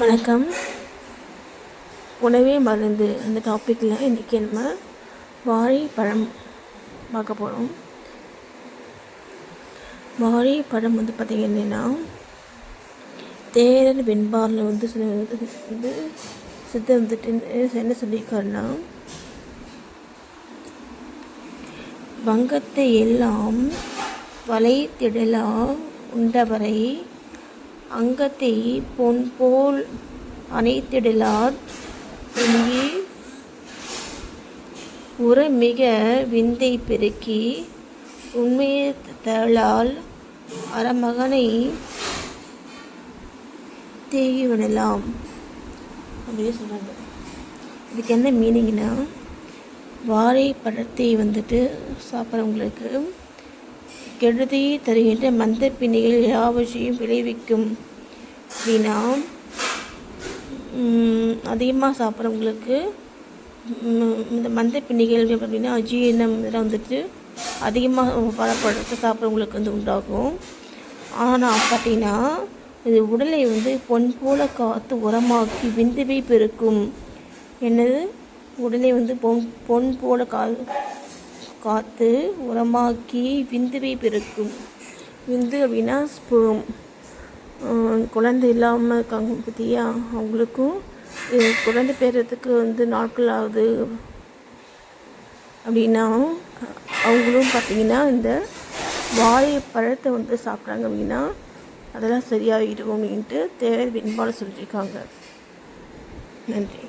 வணக்கம். உணவே மருந்து அந்த டாப்பிக்கில் இன்றைக்கி நம்ம வாழைப்பழம் பார்க்க போகிறோம் வாழைப்பழம் வந்து பார்த்திங்கன்னா தேரர் வெண்பாரில் வந்து வந்து சித்த வந்துட்டு என்ன சொல்லியிருக்காருன்னா வங்கத்தை எல்லாம் வளைத்திடலா உண்டவரை அங்கத்தை பொன் போல் அணைத்திடலார் எங்கே உரமிக விந்தை பெருக்கி உண்மையை தழால் அறமகனை தேகி விடலாம் அப்படின்னு சொல்கிறாங்க இதுக்கு என்ன மீனிங்னா வாழைப்பழத்தை வந்துட்டு சாப்பிட்றவங்களுக்கு கெடுதியை தருகின்ற மந்த பிணிகள் யாவற்றையும் விளைவிக்கும். அப்படின்னா அதிகமாக சாப்பிட்றவங்களுக்கு இந்த மந்த பிணிகள் அப்படின்னா அஜீரணம் இதெல்லாம் வந்துட்டு அதிகமாக பழப்பழத்தை சாப்பிட்றவங்களுக்கு வந்து உண்டாகும். ஆனால் பார்த்தீங்கன்னா இது உடலை வந்து பொன் போல காத்து உரமாக்கி விந்துவை பெருக்கும். என்னது? உடலை வந்து பொன் பொன் போல கா காத்து உரமாக்கி விந்துவை பெருக்கும். விந்து அப்படின்னா ஸ்பூம் குழந்தை இல்லாமல் இருக்காங்க பார்த்தியா அவங்களுக்கும் குழந்தை பெறத்துக்கு வந்து நாட்கள் ஆகுது அப்படின்னா அவங்களும் பார்த்திங்கன்னா இந்த வாழைப்பழத்தை வந்து சாப்பிட்றாங்க அப்படின்னா அதெல்லாம் சரியாகிடும் அப்படின்ட்டு தேவை வெண்பாடு சொல்லியிருக்காங்க. நன்றி.